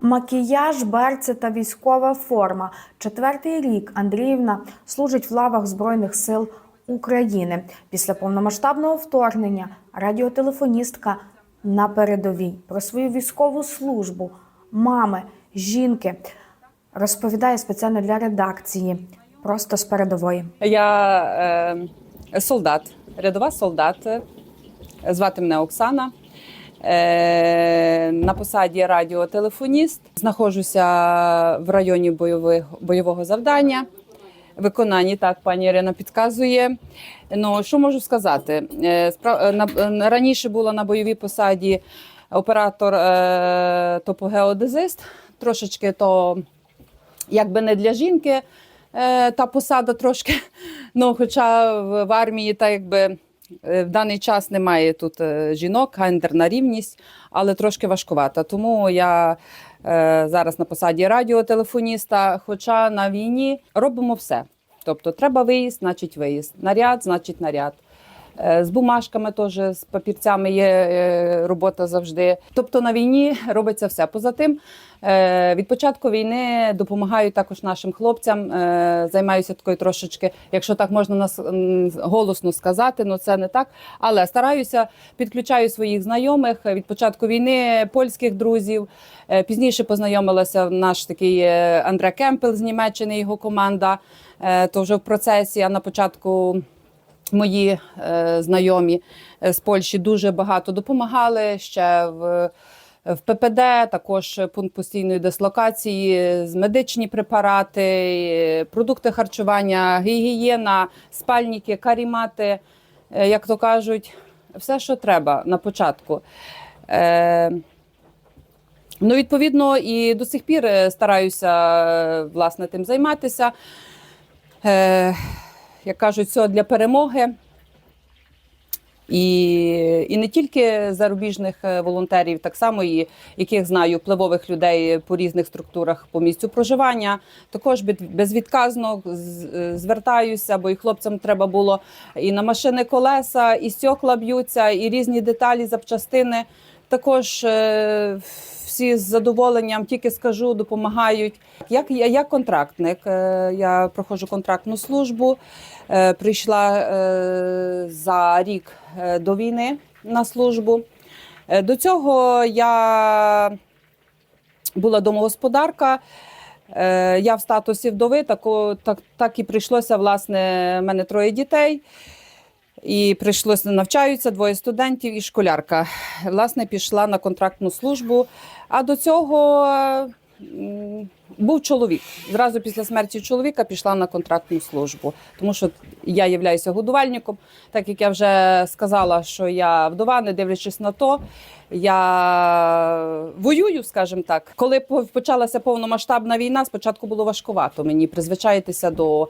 Макіяж, берці та військова форма. Четвертий рік Андріївна служить в лавах Збройних сил України. Після повномасштабного вторгнення радіотелефоністка на передовій про свою військову службу, мами, жінки розповідає спеціально для редакції, просто з передової. Я е, солдат, рядова солдат. Звати мене Оксана. Е, на посаді радіотелефоніст. Знаходжуся в районі бойових, бойового завдання. Виконанні, так, пані Ірина підказує. Ну, що можу сказати? Е, на- на- раніше була на бойовій посаді оператор е, топогеодезист. Трошечки то якби не для жінки е, та посада трошки. Ну, хоча в, армії так якби е, в даний час немає тут е, жінок, гендерна рівність, але трошки важкувата. Тому я е, зараз на посаді радіотелефоніста, хоча на війні робимо все. Тобто треба виїзд, значить виїзд. Наряд, значить наряд. Е, З бумажками теж, з папірцями є е, робота завжди. Тобто на війні робиться все. Поза тим, е, від початку війни допомагаю також нашим хлопцям. Займаюся такою трошечки, якщо так можна нас голосно сказати, ну це не так. Але стараюся, підключаю своїх знайомих від початку війни, польських друзів. Пізніше познайомилася наш такий Андре Кемпел з Німеччини, його команда. То вже в процесі, а на початку мої е, знайомі е, з Польщі дуже багато допомагали ще в. В ППД також пункт постійної дислокації, медичні препарати, продукти харчування, гігієна, спальники, карімати, е, як то кажуть, все, що треба на початку. Ну, відповідно, і до сих пір стараюся власне тим займатися. Як кажуть, все для перемоги. І, і не тільки зарубіжних е, волонтерів, так само і яких знаю, впливових людей по різних структурах по місцю проживання. Також безвідказно е, звертаюся, бо і хлопцям треба було і на машини колеса, і стекла б'ються, і різні деталі, запчастини. Також е, всі з задоволенням, тільки скажу, допомагають. Як я як контрактник, е, я проходжу контрактну службу. Е, Прийшла за рік до війни на службу. До цього я була домогосподарка. Я в статусі вдови, тако, так, так і прийшлося. Власне, в мене троє дітей. І прийшлося навчаються двоє студентів і школярка. Власне, пішла на контрактну службу. А до цього був чоловік. Зразу після смерті чоловіка пішла на контрактну службу, тому що я являюся годувальником. Так як я вже сказала, що я вдова, не дивлячись на то, я воюю, скажімо так. Коли по- почалася повномасштабна війна, спочатку було важкувато мені призвичаїтися до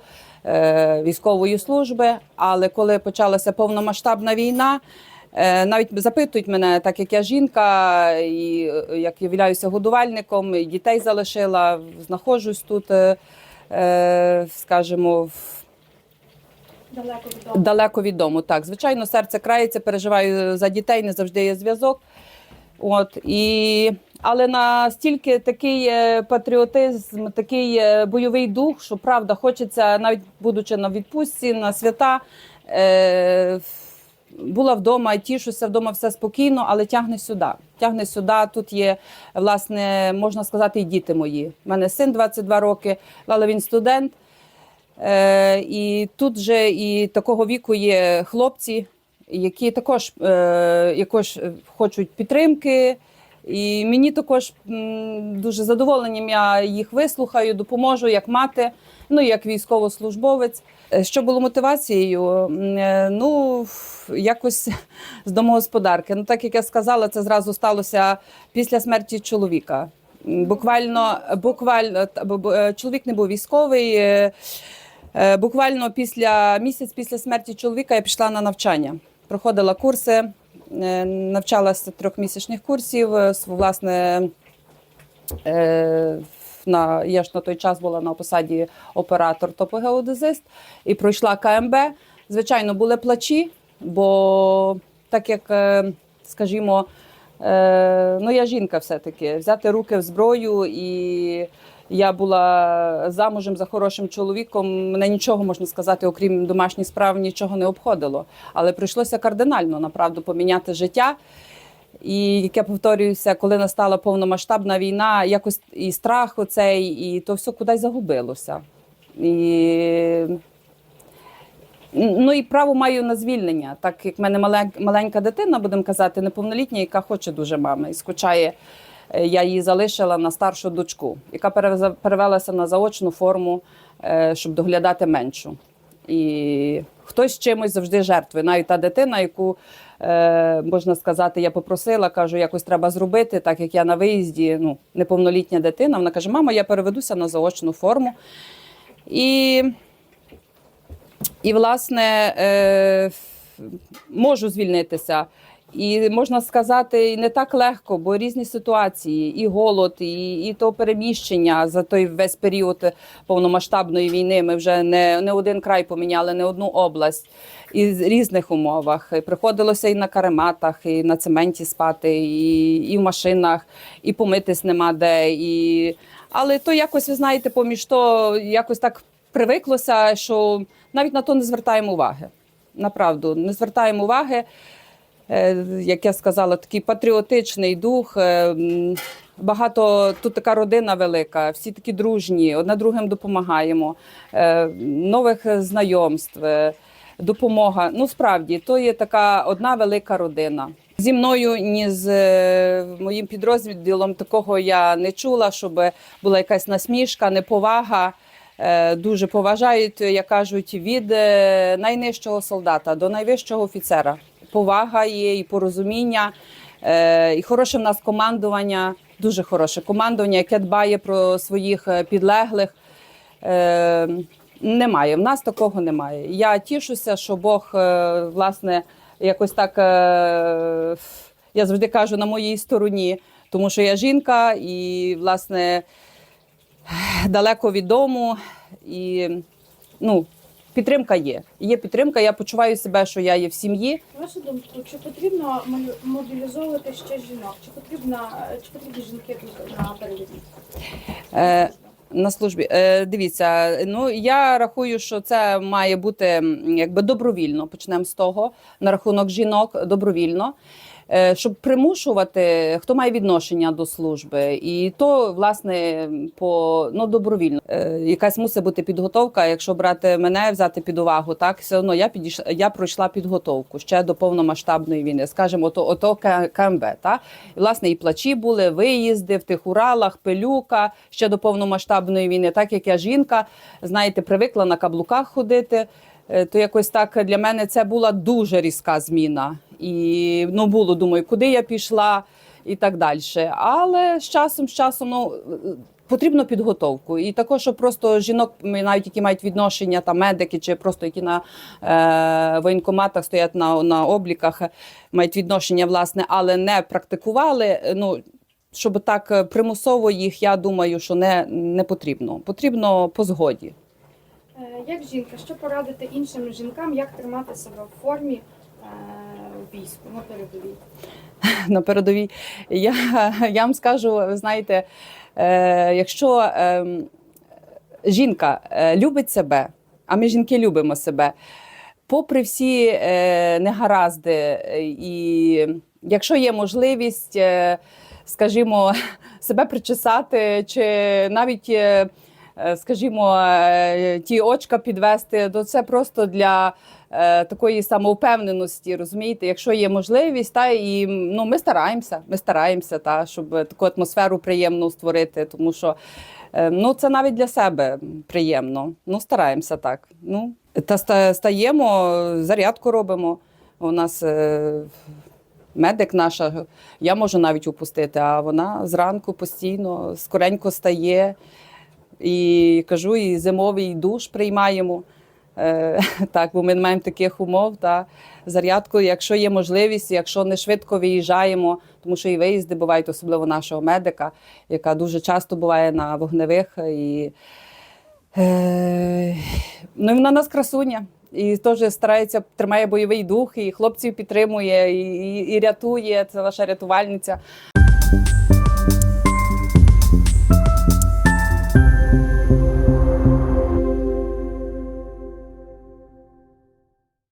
військової служби. Але коли почалася повномасштабна війна, е, навіть запитують мене, так як я жінка, і е, як являюся годувальником, і дітей залишила, знаходжусь тут, е, е, скажімо, в далеко від дому. Так, звичайно, серце крається, переживаю за дітей, не завжди є зв'язок. От і але настільки такий е, патріотизм, такий е, бойовий дух, що правда хочеться, навіть будучи на відпустці, на свята. Е, була вдома, тішуся вдома, все спокійно, але тягне сюди. Тягне сюди. Тут є, власне, можна сказати, і діти мої. У мене син 22 роки, але він студент. Е, і тут же і такого віку є хлопці, які також е, якось е, хочуть підтримки. І мені також дуже задоволенням я їх вислухаю, допоможу як мати, ну як військовослужбовець. Е, Що було мотивацією? Е, Ну якось з домогосподарки. Ну так як я сказала, це зразу сталося після смерті чоловіка. Буквально, буквально е, чоловік не був військовий. Буквально після місяць після смерті чоловіка я пішла на навчання. Проходила курси, навчалася трьохмісячних курсів. е, Власне, е, на, я ж на той час була на посаді оператор топогеодезист і пройшла КМБ. Звичайно, були плачі, бо так як, е, скажімо, е, ну я жінка все-таки, взяти руки в зброю і. Я була замужем за хорошим чоловіком. Мене нічого можна сказати, окрім домашніх справ, нічого не обходило. Але прийшлося кардинально направду поміняти життя. І як я повторююся, коли настала повномасштабна війна, якось і страх оцей, і то все кудись загубилося. І Ну і право маю на звільнення, так як в мене маленька дитина, будемо казати, неповнолітня, яка хоче дуже мами і скучає. Е, Я її залишила на старшу дочку, яка перевелася на заочну форму, е, щоб доглядати меншу. І хтось чимось завжди жертвує. Навіть та дитина, яку е, можна сказати, я попросила, кажу, якось треба зробити, так як я на виїзді, ну, неповнолітня дитина. Вона каже: Мама, я переведуся на заочну форму. І і, власне, е, можу звільнитися. І можна сказати, не так легко, бо різні ситуації, і голод, і, і то переміщення за той весь період повномасштабної війни. Ми вже не, не один край поміняли, не одну область. І з різних умовах. Приходилося і на карематах, і на цементі спати, і, і в машинах, і помитись нема де. І... Але то якось, ви знаєте, поміж то якось так привиклося, що навіть на то не звертаємо уваги. Направду, не звертаємо уваги. Е, Як я сказала, такий патріотичний дух. е, Багато тут така родина велика, всі такі дружні, одне другим допомагаємо, е, нових знайомств, допомога. Ну, справді, то є така одна велика родина. Зі мною ні з моїм підрозділом такого я не чула, щоб була якась насмішка, неповага. Е, Дуже поважають, як кажуть, від е, найнижчого солдата до найвищого офіцера. Повага є і порозуміння, е, і хороше в нас командування, дуже хороше командування, яке дбає про своїх підлеглих. Немає. В нас такого немає. Я тішуся, що Бог, власне, якось так. Я завжди кажу на моїй стороні, тому що я жінка і, власне, далеко від дому. І ну, підтримка є. Є підтримка. Я почуваю себе, що я є в сім'ї. На вашу думку, чи потрібно мобілізовувати ще жінок? Чи потрібно чи потрібні жінки тут на передовій? Е, на службі. Е, дивіться, ну я рахую, що це має бути якби добровільно. Почнемо з того на рахунок жінок добровільно. Е, щоб примушувати, хто має відношення до служби, і то власне по ну добровільно. Е, якась мусить бути підготовка. Якщо брати мене, взяти під увагу, так все одно я підійшла, я пройшла підготовку ще до повномасштабної війни. Скажімо, ото, ото КМБ. Та власне і плачі були, виїзди в тих Уралах, пилюка ще до повномасштабної війни. Так як я жінка, знаєте, привикла на каблуках ходити. Е, То якось так для мене це була дуже різка зміна. І ну було, думаю, куди я пішла і так далі. Але з часом, з часом, ну. Потрібно підготовку, і також щоб просто жінок, навіть які мають відношення, там медики, чи просто які на е, воєнкоматах стоять на, на обліках, мають відношення, власне, але не практикували. Ну щоб так е, примусово їх, я думаю, що не, не потрібно. Потрібно по згоді. Е, Як жінка, що порадити іншим жінкам, як тримати себе в формі е, в війську на передовій? на передовій. Я, я вам скажу, ви знаєте, е, якщо е, жінка е, любить себе, а ми жінки любимо себе, попри всі е, негаразди, е, і якщо є можливість, е, скажімо, себе причесати, чи навіть. е, е, Скажімо, е, ті очка підвести, то це просто для е, такої самовпевненості, розумієте, якщо є можливість, та і ну ми стараємося, ми стараємося, та щоб таку атмосферу приємну створити, тому що е, ну це навіть для себе приємно. Ну стараємося так. Ну та стаємо, зарядку робимо. У нас е, медик наша, я можу навіть упустити, а вона зранку постійно скоренько стає. І кажу, і зимовий душ приймаємо. Е, так, бо ми не маємо таких умов. Та зарядку, якщо є можливість, якщо не швидко виїжджаємо, тому що і виїзди бувають, особливо нашого медика, яка дуже часто буває на вогневих. І, е, ну, і вона нас красуня. і теж старається тримає бойовий дух, і хлопців підтримує, і, і, і рятує. Це наша рятувальниця.